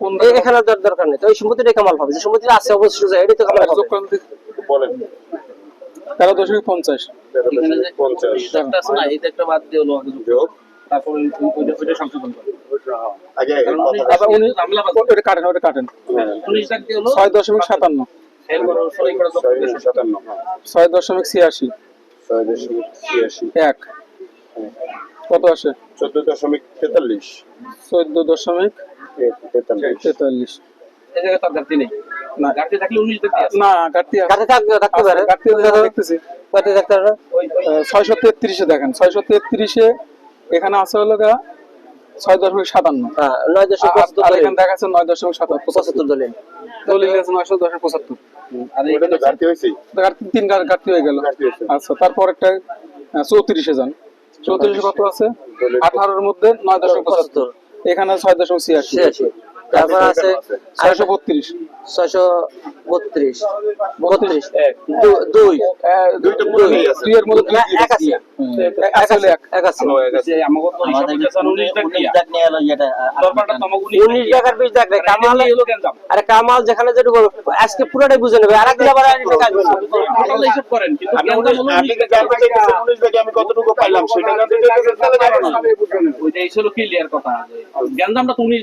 কোন এখানে দরকার নেই। তো ওই সম্পত্তিটা কামাল পাবে যে সম্পত্তি আছে অবশ্যই সোজা, এটাই তো কামাল দেখি। বলেন। তেরো দশমিক পঞ্চাশ। ছয় দশমিক সাতান্ন হ্যাঁ। ছয় দশমিক ছিয়াশি। ছয় দশমিক ছিয়াশি। এক। কত আসে? চোদ্দ দশমিক তেতাল্লিশ। চোদ্দ দশমিক তেতাল্লিশ। তেতাল্লিশ এই জায়গায় তার ঘাটতি নেই। না। ঘাটতি থাকলে উনিশ লাখ দিয়ে আছে। না ঘাটতি আছে। থাকতে পারে। ঘাটতি দেখতেছি। কত থাকতে পারে। ওই ওই ছয়শো তেত্রিশে দেখেন। ছয়শো তেত্রিশে এখানে আছে হলো গা ছয় দশমিক সাতান্ন। হ্যাঁ নয় দশমিক আর- পঁচাত্তর এখানে দেখাচ্ছে নয় দশমিক সাতাত্তর পঁচাত্তর দলিল। দলিল আছে নয়শো দশমিক পঁচাত্তর। আর ওটা এইখানে তো ঘাটতি তিন হয়ে গেল। আচ্ছা তারপর একটা চৌত্রিশে যান। চৌত্রিশে। কত আছে? আঠারোর মধ্যে নয় দশমিক পঁচাত্তর। এখানে ছয় দশমিক ছিয়াশি। তারপর আছে ছয়শো বত্রিশ। ছয়শো বত্রিশ। বত্রিশ? দুই। মধ্যে এক আছে। আর কামাল যেখানে যেটুকু আজকে পুরোটাই বুঝে নেবে। আর একদিন আবার আমি কতটুকু পাইলাম সেটা ক্লিয়ার কথা তো উনিশ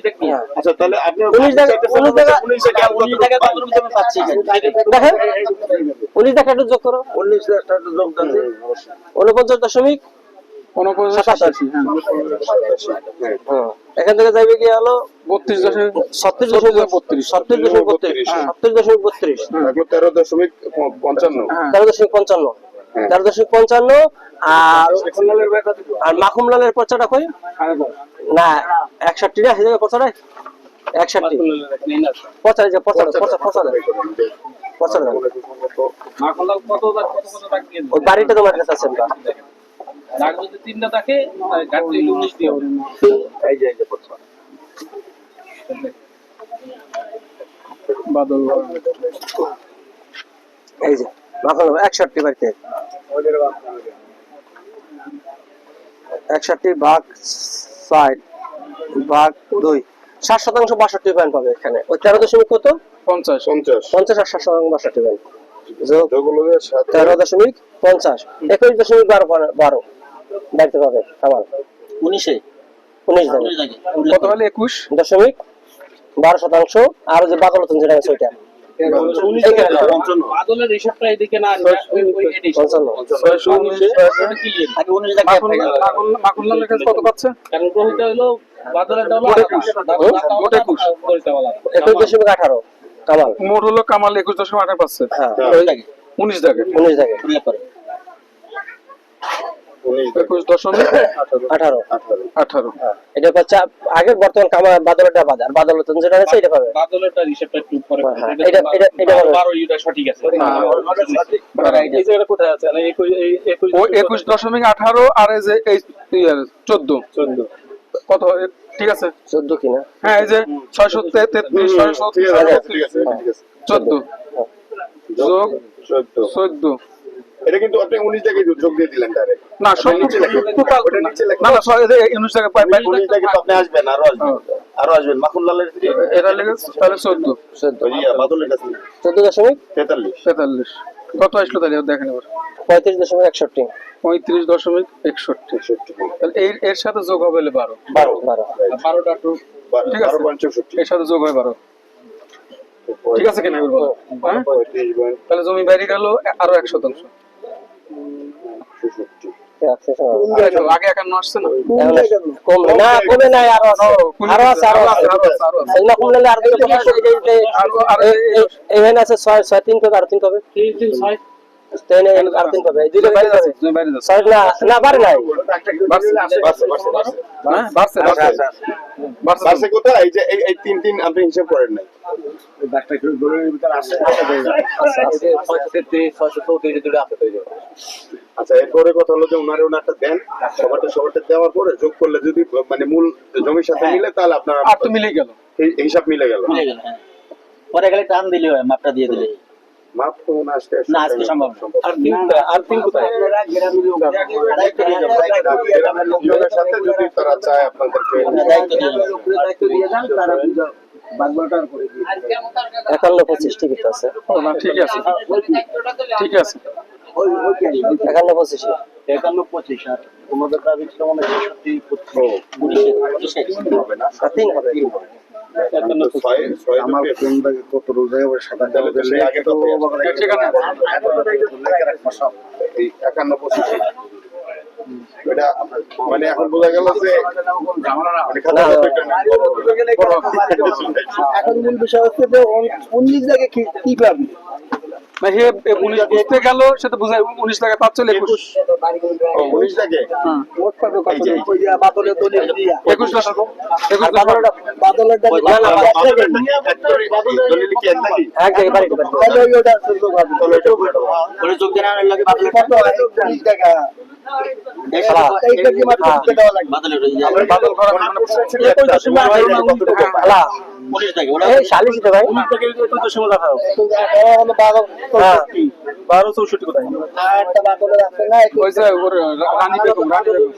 আচ্ছা তাহলে আপনি টাকা- টাকা-? দেখেন? টাকা একটু যোগ করো। দশমিক হ্যাঁ। হ্যাঁ। এখান থেকে যাইবে কি হলো? বত্রিশ দশমিক ছত্রিশ দশমিক বত্রিশ। ছত্রিশ দশমিক বত্রিশ। হ্যাঁ। ছত্রিশ দশমিক বত্রিশ। তেরো দশমিক পঞ্চান্ন। হ্যাঁ। তেরো দশমিক পঞ্চান্ন। হ্যাঁ। তেরো দশমিক পঞ্চান্ন আর আর মাখুমলালের পর্চাটা কই? না একষট্টি না পর্চাটা একষট্টি। পচারে যে পচারে পচারে পচারে ওই বাড়িটা তোমার কাছে আছে আমরা যদি তিনটা থাকে ঘাটতি উনিশ দিয়ে এই যে এই যে বাদল এই যে মাখুমলাল একষট্টি বাড়িতে। একষট্টি ভাগ ষাট ভাগ দুই। ষাট শতাংশ বাষট্টি পয়েন্ট পাবে এখানে। ওই তেরো দশমিক কত? পঞ্চাশ। পঞ্চাশ। পঞ্চাশ আর ষাট শতাংশ বাষট্টি পয়েন্ট তেরো দশমিক পঞ্চাশ। একুশ দশমিক বারো বারো দেখতে পাবে আমার। উনিশে? উনিশ কত হলে একুশ? দশমিক বারো শতাংশ। আর যে বাদলতন যেটা আছে ওইটা। কত পাচ্ছে? কারণ গ্রহিত হলো একুশ। দশমিক আঠারো কামাল। মোট হলো কামাল একুশ দশমিক আঠারো পাচ্ছে হ্যাঁ। উনিশ দেখে উনিশ দেখে উনিশ একুশ দশমিক আঠারো। আঠারো। এটা হচ্ছে আগের বর্তমান কামাল বাদলটা বাদ আর বাদলতন যেটা আছে এটা পাবে। বাদলেরটার হিসাবটা একটু পরে এটা- এটা- এটা বারো- ইউটা সঠিক আছে। এই জায়গাটা কোথায় আছে? একুশ দশমিক আঠারো আর এই যে এই চোদ্দ। চোদ্দ। কত? ঠিক আছে? চোদ্দ কিনা? হ্যাঁ এই যে ছয়শো সত্তর তেত্রিশ ছয়শো ঠিক আছে ঠিক আছে ঠিক আছে। চোদ্দ। যোগ চোদ্দ। চোদ্দ। এটা কিন্তু আপনি উনিশ থেকে যোগ দিয়ে দিলেন ডাইরেক্ট না সব টোটাল। না না সব- উনিশ টাকা পাই পাই উনিশ থেকে আপনি আসবেন আরও আসবেন। আরও আসবেন। মাখন লালের লেগে তাহলে চোদ্দ। চোদ্দ। ইয়া, বাদলের কাছে। চোদ্দ দশমিক? তেতাল্লিশ। তেতাল্লিশ। কত আসলো তাহলে? দেখেন এবার। পঁয়ত্রিশ দশমিক একষট্টি। পঁয়ত্রিশ দশমিক একষট্টি। তাহলে এর এর সাথে যোগ হবে বারো। বারো বারো। বারোটা বারো ঠিক আছে। এর সাথে যোগ হয় বারো। ঠিক আছে কিনা তাহলে জমি বাইরে গেল আরও এক শতাংশ। আছে ছয় ছয় তিন কবে আর তিন কবে হ্যাঁ আপনি হিসাব করেন নাই। আচ্ছা এরপরে কথা হলো যে উনারে উনারটা দেন। সবারটা সবারটা দেওয়ার পরে যোগ করলে যদি মানে মূল জমির সাথে মিলে তাহলে আপনার মিলে গেল। হিসাব মিলে গেল। পরে গেলে টান দিলে হয় মাপটা দিয়ে দিলে। মাপ তো হয় না, আজকে সম্ভব আর তিন আর তিন কোথায়? গ্রামের লোকজনের সাথে যদি তারা চায় আপনাদেরকে আমরা দায়িত্ব দিয়ে দেবো। একান্ন পঁচিশ টিকিট আছে। ঠিক আছে। ঠিক আছে। একান্ন পঁচিশ। একান্ন পঁচিশ আর ওনাদের দাবি ছিল মনে হয় হবে না? তিন হবে। আমার ঢুকে- কোন জায়গায় কত রোজায় আবার সাদা তাহলে তো সে আগে তো এই একান্ন পঁচিশ। এটা মানে এখন বোঝা গেল যে এখন মূল বিষয় হচ্ছে যে অন্য জায়গায় কি কি পাবি না হে উনিশ বুঝতে গেল সেটা বুঝায় উনিশ টাকা তার চলে একুশ উনিশ টাকে। একুশ টাকা। বাদলের দিতে ভাই। বারো হ্যাঁ। বারো চৌষট্টি কোথায়? ওই যে ওর রানী বেগম রানী বেগম।